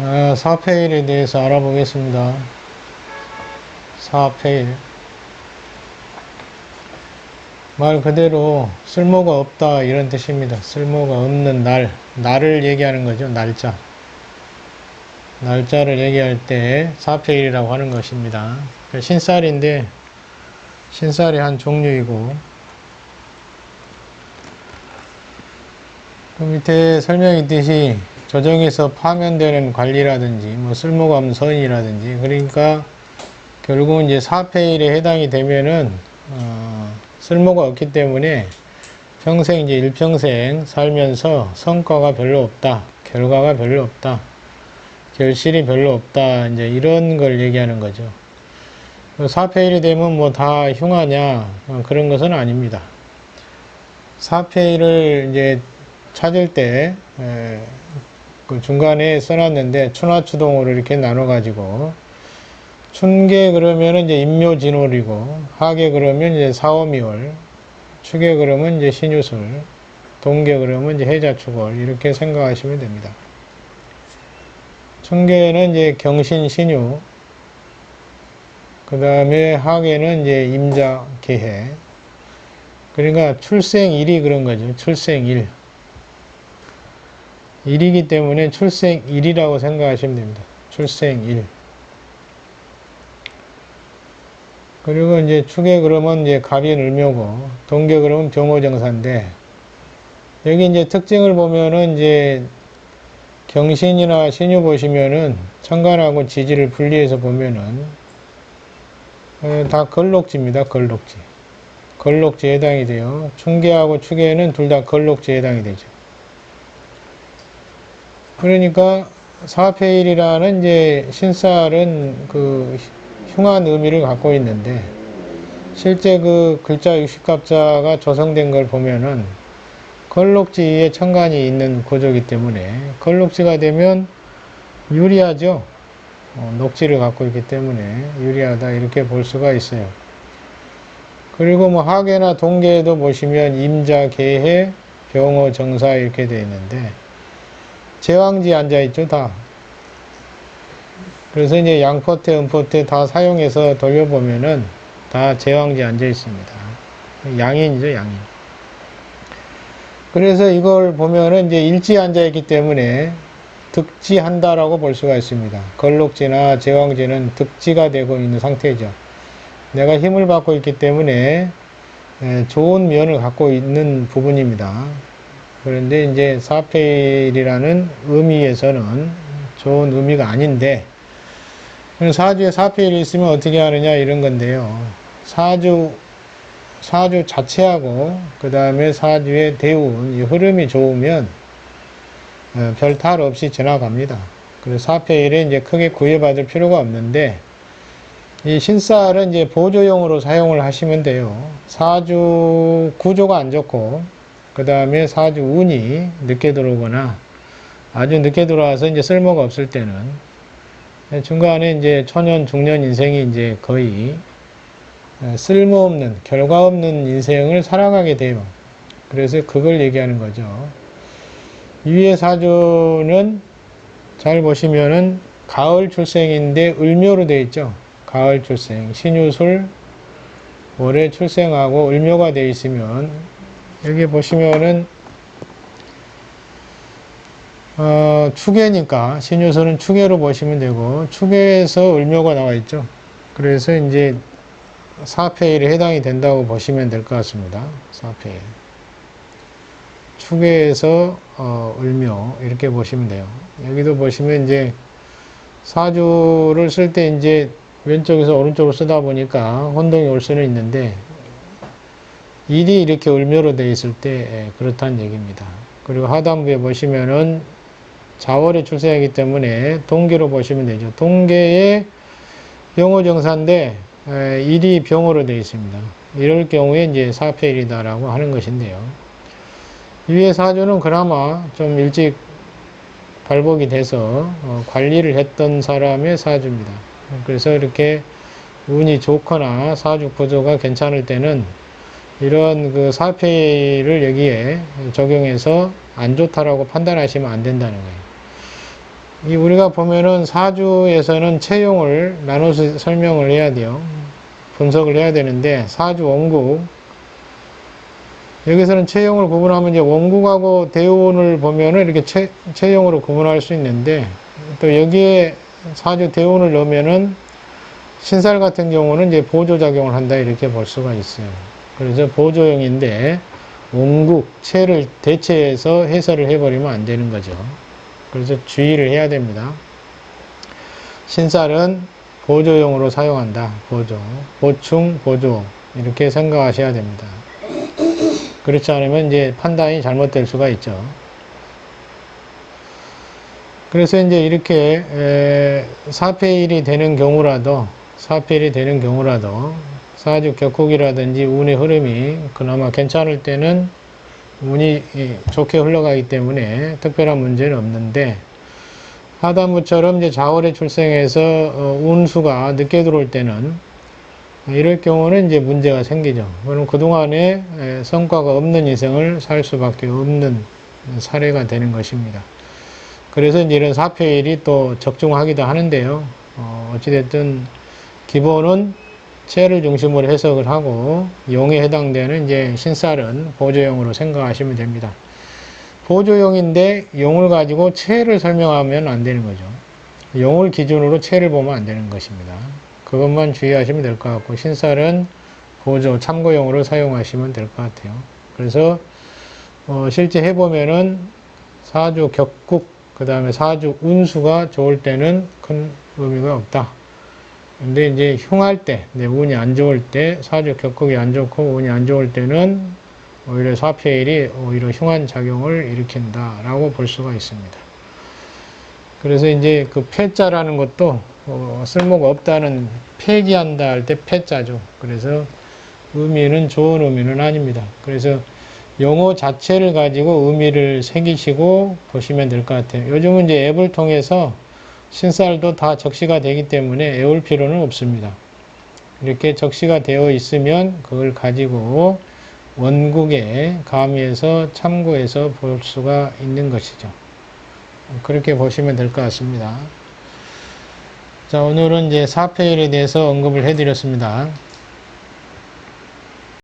아, 사페일에 대해서 알아보겠습니다. 사페일. 말 그대로 쓸모가 없다 이런 뜻입니다. 쓸모가 없는 날, 날을 얘기하는 거죠. 날짜. 날짜를 얘기할 때 사페일이라고 하는 것입니다. 그 신쌀인데 신쌀이 한 종류이고 그 밑에 설명이 있듯이 조정에서 파면되는 관리라든지 뭐 쓸모가 없는 선이라든지 그러니까 결국은 이제 사페일에 해당이 되면은 어, 쓸모가 없기 때문에 평생 이제 일평생 살면서 성과가 별로 없다 결과가 별로 없다 결실이 별로 없다 이제 이런 걸 얘기하는 거죠. 사페일이 되면 뭐 다 흉하냐 어, 그런 것은 아닙니다. 사페일을 이제 찾을 때, 에, 그 중간에 써놨는데, 춘화추동으로 이렇게 나눠가지고, 춘계 그러면은 이제 임묘진월이고, 하계 그러면 이제 사오미월, 축계 그러면 이제 신유술, 동계 그러면 이제 해자축월, 이렇게 생각하시면 됩니다. 춘계는 이제 경신 신유, 그 다음에 하계는 이제 임자 개해, 그러니까 출생일이 그런 거죠. 출생일. 일이기 때문에 출생일이라고 생각하시면 됩니다. 출생일. 그리고 이제 축에 그러면 이제 갑인을묘고, 동계 그러면 병호정사인데, 여기 이제 특징을 보면은 이제 경신이나 신유 보시면은 천간하고 지지를 분리해서 보면은 어, 다 걸록지입니다. 걸록지. 걸록지에 해당이 돼요. 충계하고 축에는 둘 다 걸록지에 해당이 되죠. 그러니까 사페일이라는 이제 신살은 그 흉한 의미를 갖고 있는데 실제 그 글자 60갑자가 조성된 걸 보면은 걸록지에 천간이 있는 구조이기 때문에 걸록지가 되면 유리하죠. 어, 녹지를 갖고 있기 때문에 유리하다 이렇게 볼 수가 있어요. 그리고 뭐 하계나 동계에도 보시면 임자, 계해, 병호, 정사 이렇게 되어 있는데 제왕지 앉아 있죠 다. 그래서 이제 양포테, 음포테 다 사용해서 돌려보면은 다 제왕지 앉아 있습니다. 양인이죠 양인. 그래서 이걸 보면은 이제 일지 앉아 있기 때문에 득지한다라고 볼 수가 있습니다. 걸록지나 제왕지는 득지가 되고 있는 상태죠. 내가 힘을 받고 있기 때문에 좋은 면을 갖고 있는 부분입니다. 그런데 이제 사페일이라는 의미에서는 좋은 의미가 아닌데 사주에 사페일이 있으면 어떻게 하느냐 이런 건데요. 사주 사주 자체하고 그 다음에 사주의 대운 이 흐름이 좋으면 어, 별탈 없이 지나갑니다. 그래서 사페일에 이제 크게 구애받을 필요가 없는데 이 신쌀은 이제 보조용으로 사용을 하시면 돼요. 사주 구조가 안 좋고, 그 다음에 사주 운이 늦게 들어오거나, 아주 늦게 들어와서 이제 쓸모가 없을 때는, 중간에 이제 초년, 중년 인생이 이제 거의 쓸모없는, 결과 없는 인생을 살아가게 돼요. 그래서 그걸 얘기하는 거죠. 위의 사주는 잘 보시면은 가을 출생인데 을묘로 되어 있죠. 가을 출생, 신유술, 올해 출생하고 을묘가 되어 있으면 여기 보시면은 어, 축계니까 신유술은 축계로 보시면 되고 축계에서 을묘가 나와 있죠. 그래서 이제 사페일에 해당이 된다고 보시면 될 것 같습니다. 사페일. 축에서 어, 을묘 이렇게 보시면 돼요. 여기도 보시면 이제 사주를 쓸 때 이제 왼쪽에서 오른쪽으로 쓰다 보니까 혼동이 올 수는 있는데 일이 이렇게 을묘로 되어 있을 때 예, 그렇다는 얘기입니다. 그리고 하단부에 보시면은 자월에 출생하기 때문에 동계로 보시면 되죠. 동계의 병호정사인데 예, 일이 병호로 되어 있습니다. 이럴 경우에 이제 사페일이다라고 하는 것인데요. 위의 사주는 그나마 좀 일찍 발복이 돼서 어, 관리를 했던 사람의 사주입니다. 그래서 이렇게 운이 좋거나 사주 구조가 괜찮을 때는 이런 그 사패를 여기에 적용해서 안 좋다라고 판단하시면 안 된다는 거예요. 이 우리가 보면은 사주에서는 체용을 나눠서 설명을 해야 돼요. 분석을 해야 되는데 사주 원국 여기서는 체용을 구분하면 이제 원국하고 대운을 보면은 이렇게 체, 체용으로 구분할 수 있는데 또 여기에 사주 대운을 넣으면은 신살 같은 경우는 이제 보조작용을 한다 이렇게 볼 수가 있어요. 그래서 보조용인데 원국, 체를 대체해서 해설을 해버리면 안 되는 거죠. 그래서 주의를 해야 됩니다. 신살은 보조용으로 사용한다. 보조. 보충, 보조. 이렇게 생각하셔야 됩니다. 그렇지 않으면 이제 판단이 잘못될 수가 있죠. 그래서 이제 이렇게 에, 4패 1이 되는 경우라도 4패 1이 되는 경우라도 사주 격국이라든지 운의 흐름이 그나마 괜찮을 때는 운이 이, 좋게 흘러가기 때문에 특별한 문제는 없는데 하단부처럼 이제 자월에 출생해서 어, 운수가 늦게 들어올 때는 이럴 경우는 이제 문제가 생기죠. 그럼 그동안에 에, 성과가 없는 인생을 살 수밖에 없는 사례가 되는 것입니다. 그래서 이런 사표일이 또 적중하기도 하는데요. 어, 어찌됐든 기본은 체를 중심으로 해석을 하고 용에 해당되는 이제 신살은 보조용으로 생각하시면 됩니다. 보조용인데 용을 가지고 체를 설명하면 안 되는 거죠. 용을 기준으로 체를 보면 안 되는 것입니다. 그것만 주의하시면 될 것 같고 신살은 보조 참고용으로 사용하시면 될 것 같아요. 그래서 어, 실제 해보면은 사주 격국 그 다음에 사주 운수가 좋을 때는 큰 의미가 없다. 근데 이제 흉할 때, 내 운이 안 좋을 때, 사주 격국이 안 좋고 운이 안 좋을 때는 오히려 사표일이 오히려 흉한 작용을 일으킨다라고 볼 수가 있습니다. 그래서 이제 그 폐자라는 것도 어, 쓸모가 없다는 폐기한다 할 때 폐자죠. 그래서 의미는 좋은 의미는 아닙니다. 그래서 용어 자체를 가지고 의미를 새기시고 보시면 될 것 같아요. 요즘은 이제 앱을 통해서 신살도 다 적시가 되기 때문에 애울 필요는 없습니다. 이렇게 적시가 되어 있으면 그걸 가지고 원국에 가미해서 참고해서 볼 수가 있는 것이죠. 그렇게 보시면 될 것 같습니다. 자, 오늘은 이제 사패일에 대해서 언급을 해드렸습니다.